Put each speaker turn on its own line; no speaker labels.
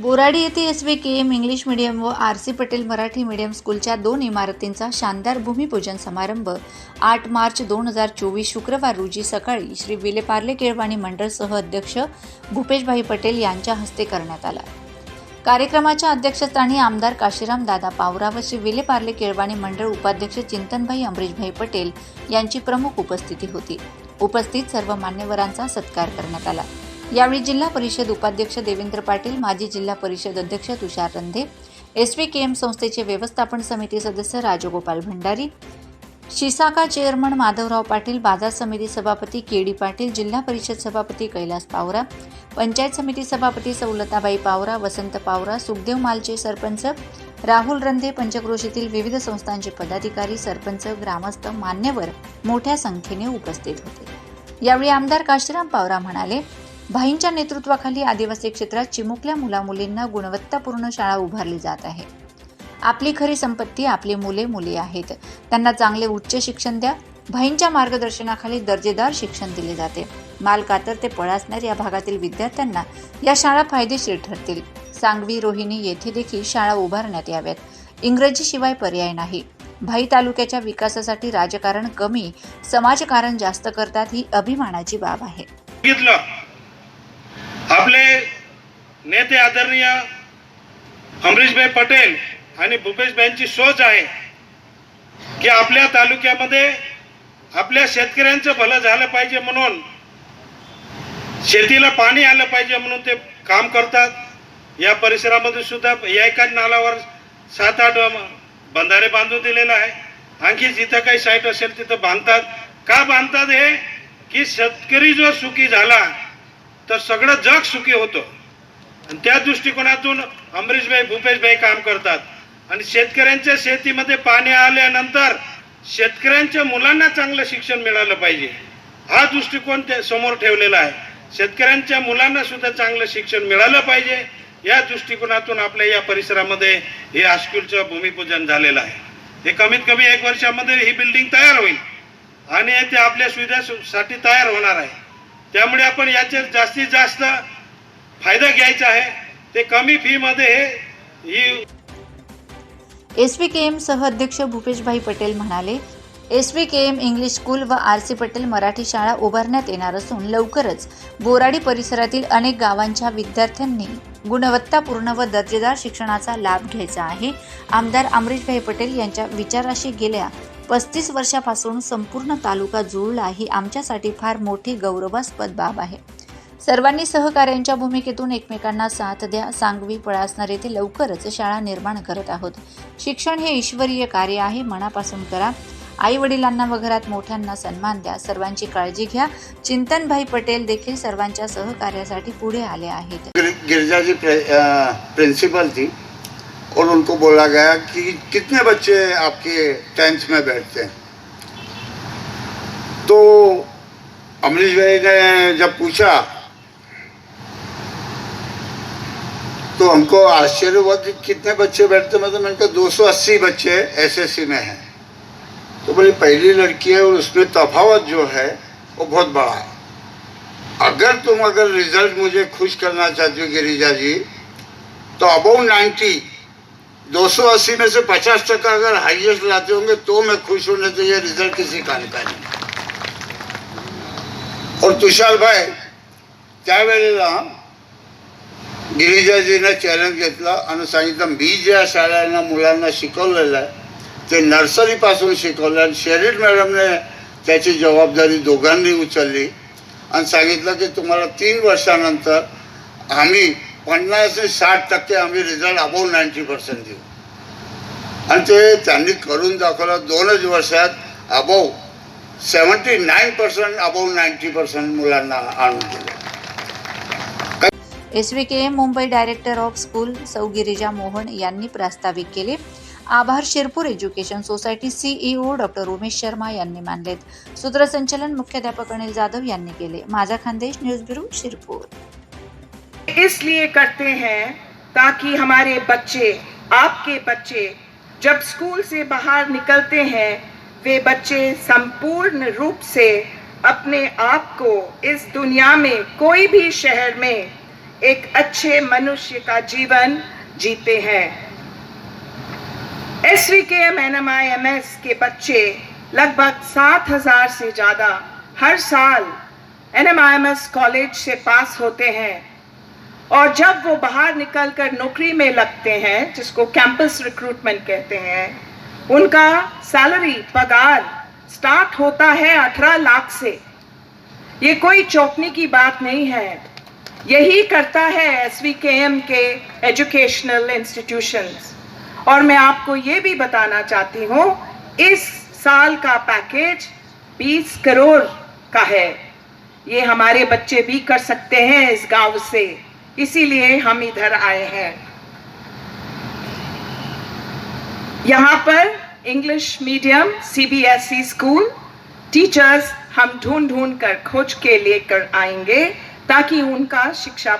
बोराडी येथे S V K M English medium व R C Patel Marathi medium स्कूलच्या दोन इमारतींचा शानदार भूमिपूजन समारंभ आठ मार्च दोन हजार चोवीस शुक्रवार रोजी सकाळी श्री विले पार्ले केळवाणी मंडळ सह अध्यक्ष भूपेशभाई पटेल यांच्या हस्ते करण्यात आला. कार्यक्रमाच्या अध्यक्षस्थानी आमदार काशीराम दादा पावरा व श्री विले पार्ले केळवाणी मंडळ उपाध्यक्ष चिंतनभाई अमरीशभाई पटेल यांची प्रमुख उपस्थिती होती. उपस्थित सर्व मान्यवरांचा सत्कार करण्यात आला. यावेळी जिल्हा परिषद उपाध्यक्ष देवेंद्र पाटील माजी जिल्हा परिषद अध्यक्ष Tushar Randhe S V K M संस्थेचे व्यवस्थापन समिती सदस्य राजगोपाल भंडारी शिसाका चेअरमन माधवराव पाटील बाजार समिती सभापती के डी पाटील जिल्हा परिषद सभापती कैलास पावरा पंचायत समिती सभापती सवलताबाई पावरा वसंत पावरा सुखदेव मालचे सरपंच राहुल रंधे पंचक्रोशीतील विविध संस्थांचे पदाधिकारी सरपंच ग्रामस्थ मान्यवर मोठ्या संख्येने उपस्थित होते. यावेळी आमदार काशीराम पावरा म्हणाले भाईंच्या नेतृत्वाखाली आदिवासी क्षेत्रात चिमुकल्या मुलामुलींना गुणवत्तापूर्ण शाळा उभारली जात आहे. आपली खरी संपत्ती आपली मुले मुली आहेत. त्यांना चांगले उच्च शिक्षण द्या. भाईंच्या मार्गदर्शनाखाली दर्जेदार शिक्षण दिले जाते. मालकातर ते पळासणार या भागातील विद्यार्थ्यांना या शाळा फायदेशीर ठरतील. सांगवी रोहिणी येथे देखील शाळा उभारण्यात याव्यात. इंग्रजीशिवाय पर्याय नाही. भाई तालुक्याच्या विकासासाठी राजकारण कमी समाजकारण जास्त करतात ही अभिमानाची बाब आहे.
आपले नेते आदरणीय अमरीशभाई पटेल आणि भूपेशभाईंची सोच आहे की आपल्या तालुक्यामध्ये आपल्या शेतकऱ्यांचं भलं झालं पाहिजे म्हणून शेतीला पाणी आलं पाहिजे म्हणून ते काम करतात. या परिसरामध्ये सुद्धा या एकाच नालावर सात आठ बंधारे बांधून दिलेला आहे. आणखी जिथं काही साईट असेल तिथं बांधतात. का बांधतात हे? की शेतकरी जो सुखी झाला तर सगळं जग सुखी होतं. आणि त्या दृष्टिकोनातून अमरीशभाई भूपेशभाई काम करतात. आणि शेतकऱ्यांच्या शेतीमध्ये पाणी आल्यानंतर शेतकऱ्यांच्या मुलांना चांगलं शिक्षण मिळालं पाहिजे. हा दृष्टिकोन ते समोर ठेवलेला आहे. शेतकऱ्यांच्या मुलांना सुद्धा चांगलं शिक्षण मिळालं पाहिजे. या दृष्टिकोनातून आपल्या या परिसरामध्ये हे हायस्कूलचं भूमिपूजन झालेलं आहे. हे कमीत कमी एक वर्षामध्ये ही बिल्डिंग तयार होईल. आणि ते आपल्या सुविधासाठी तयार होणार आहे. त्यामुळे आपण याचे जास्तीत जास्त फायदा घ्यायचा आहे. ते कमी फीमध्ये ही
एस व्ही के एम सह अध्यक्ष भूपेशभाई पटेल म्हणाले S V K M English school व आर सी पटेल मराठी शाळा उभारण्यात येणार असून लवकरच बोराडी परिसरातील अनेक गावांच्या विद्यार्थ्यांनी गुणवत्तापूर्ण व दर्जेदार शिक्षणाचा लाभ घ्यायचा आहे. आमदार अमरीशभाई पटेल यांच्या विचाराशी गेल्या पस्तीस वर्षापासून संपूर्ण तालुका जुळला ही आमच्यासाठी फार मोठी गौरवास्पद बाब आहे. सर्वांनी सहकार्यांच्या भूमिकेतून एकमेकांना साथ द्या सांगवी पळासणार येथे लवकरच शाळा निर्माण करत आहोत. शिक्षण हे ईश्वरीय कार्य आहे मनापासून करा. आई वडिलांना व घरात मोठ्यांना सन्मान द्या. सर्वांची काळजी घ्या. चिंतनभाई पटेल देखील सर्वांच्या सहकार्यासाठी पुढे आले आहेत.
गिरजा जी और उनको बोला गया कि कितने बच्चे आपके टेंथ में बैठते हैं? तो अमरीश भाई ने जब पूछा तो हमको आश्चर्य हुआ कि कितने बच्चे बैठते मतलब मैंने कहा 280 बच्चे एसएससी में हैं। तो बोली, पहली लड़की है और उसमें तफावत जो है, वो बहुत बड़ा है। अगर तुम अगर रिज़ल्ट मुझे खुश करना चाहती हो गिरिजा जी तो अबव 90 280 में से 50 टक्का अगर हाईएस्ट लाते होंगे तो मैं खुश होने तो ये रिजल्ट किसी काम का नहीं। और तुषार भाई त्यावेळेला गिरिजाजीनं चॅलेंज घेतला आणि सांगितलं मी ज्या शाळांना मुलांना शिकवलेलं आहे ते नर्सरीपासून शिकवलं आणि शेरीट मॅडमने त्याची जबाबदारी दोघांनी उचलली। आणि सांगितलं की तुम्हाला तीन वर्षानंतर आम्ही पन्नास ते साठ टक्के आम्ही रिझल्ट अबोव नाईन्टी पर्सेंट देऊ. आणि ते त्यांनी करून दाखवलं दोनच वर्षात above seventy nine percent above ninety percent मुलांना आणून दिलं.
S V K M Mumbai director of school सौ गिरिजा मोहन यांनी प्रास्ताविक केले. आभार Shirpur education society CEO doctor Umesh Sharma यांनी मानलेत. सूत्रसंचालन मुख्याध्यापक अनिल जाधव यांनी केले. माझा खानदेश न्यूज ब्युरो शिरपूर.
इसलिए करते हैं ताकि हमारे बच्चे, आपके बच्चे, जब स्कूल से बाहर निकलते हैं, वे बच्चे संपूर्ण रूप से अपने आप को इस दुनिया में कोई भी शहर में एक अच्छे मनुष्य का जीवन जीते हैं। S V K, M N M I, M S के बच्चे लगभग सात हज़ार से ज़्यादा हर साल N M I, M S college से पास होते हैं। और जब वो बाहर निकलकर नौकरी में लगते हैं, जिसको कैंपस रिक्रूटमेंट कहते हैं, उनका सैलरी पगार स्टार्ट होता है अठारह लाख से। ये कोई चौंकने की बात नहीं है। यही करता है S K M K educational institutions और मैं आपको ये भी बताना चाहती हूँ, इस साल का पैकेज 20 करोड़ का है। ये हमारे बच्चे भी कर सकते हैं इस गाँव से। इसीलिए हम इधर आए हैं। यहाँ पर English medium CBSE school teachers हम ढूंढ ढूंढ कर खोज के लेकर आएँगे ताकि उनका शिक्षा